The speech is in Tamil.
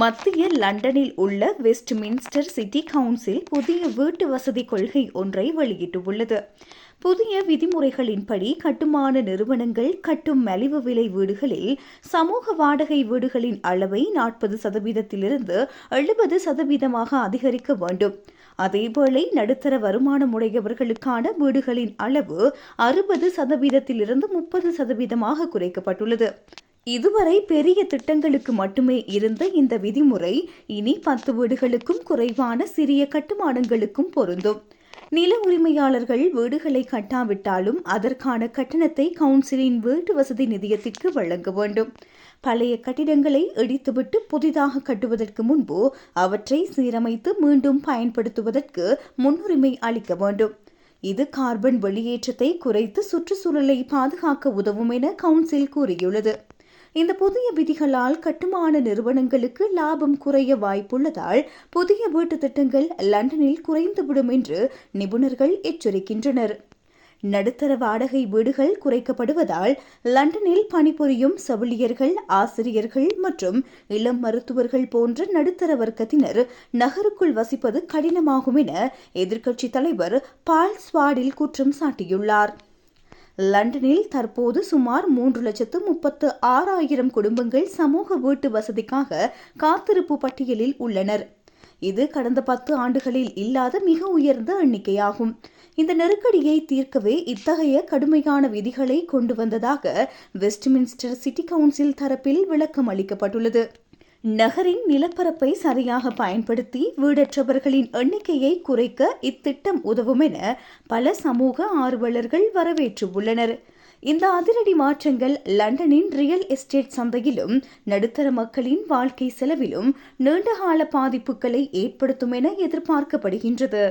மத்திய லண்டனில் உள்ள வெஸ்ட்மின்ஸ்டர் சிட்டி கவுன்சில் புதிய வீட்டு வசதி கொள்கை ஒன்றை வெளியிட்டுள்ளது. புதிய விதிமுறைகளின்படி கட்டுமான நிறுவனங்கள் கட்டும் மலிவு விலை வீடுகளில் சமூக வாடகை வீடுகளின் அளவை நாற்பது சதவீதத்திலிருந்து எழுபது சதவீதமாக அதிகரிக்க வேண்டும். அதேவேளை நடுத்தர வருமானம் உடையவர்களுக்கான வீடுகளின் அளவு அறுபது சதவீதத்திலிருந்து முப்பது சதவீதமாக குறைக்கப்பட்டுள்ளது. இதுவரை பெரிய திட்டங்களுக்கு மட்டுமே இருந்த இந்த விதிமுறை இனி பத்து வீடுகளுக்கும் குறைவான சிறிய கட்டுமானங்களுக்கும் பொருந்தும். நில உரிமையாளர்கள் வீடுகளை கட்டாவிட்டாலும் அதற்கான கட்டணத்தை கவுன்சிலின் வீட்டு வசதி நிதியத்திற்கு வழங்க வேண்டும். பழைய கட்டிடங்களை இடித்துவிட்டு புதிதாக கட்டுவதற்கு முன்பு அவற்றை சீரமைத்து மீண்டும் பயன்படுத்துவதற்கு முன்னுரிமை அளிக்க வேண்டும். இது கார்பன் வெளியேற்றத்தை குறைத்து சுற்றுச்சூழலை பாதுகாக்க உதவும் என கவுன்சில் கூறியுள்ளது. இந்த புதிய விதிகளால் கட்டுமான நிறுவனங்களுக்கு லாபம் குறைய வாய்ப்புள்ளதால் புதிய வீட்டு திட்டங்கள் லண்டனில் குறைந்துவிடும் என்று நிபுணர்கள் எச்சரிக்கின்றனர். நடுத்தர வாடகை வீடுகள் குறைக்கப்படுவதால் லண்டனில் பணிபுரியும் செவிலியர்கள் ஆசிரியர்கள் மற்றும் இளம் மருத்துவர்கள் போன்ற நடுத்தர வர்க்கத்தினர் நகருக்குள் வசிப்பது கடினமாகும் என எதிர்க்கட்சித் தலைவர் பால் ஸ்வாடில் குற்றம் சாட்டியுள்ளார். லண்டனில் தற்போது சுமார் மூன்று லட்சத்து முப்பத்து ஆறாயிரம் குடும்பங்கள் சமூக வீட்டு வசதிக்காக காத்திருப்பு பட்டியலில் உள்ளனர். இது கடந்த பத்து ஆண்டுகளில் இல்லாத மிக உயர்ந்த எண்ணிக்கையாகும். இந்த நெருக்கடியை தீர்க்கவே இத்தகைய கடுமையான விதிகளை கொண்டு வந்ததாக வெஸ்ட்மின்ஸ்டர் சிட்டி கவுன்சில் தரப்பில் விளக்கம் அளிக்கப்பட்டுள்ளது. நகரின் நிலப்பரப்பை சரியாக பயன்படுத்தி வீடற்றவர்களின் எண்ணிக்கையை குறைக்க இத்திட்டம் உதவும் என பல சமூக ஆர்வலர்கள் வரவேற்றுள்ளனர். இந்த அதிரடி மாற்றங்கள் லண்டனின் ரியல் எஸ்டேட் சந்தையிலும் நடுத்தர மக்களின் வாழ்க்கை செலவிலும் நீண்டகால பாதிப்புகளை ஏற்படுத்தும் என எதிர்பார்க்கப்படுகின்றது.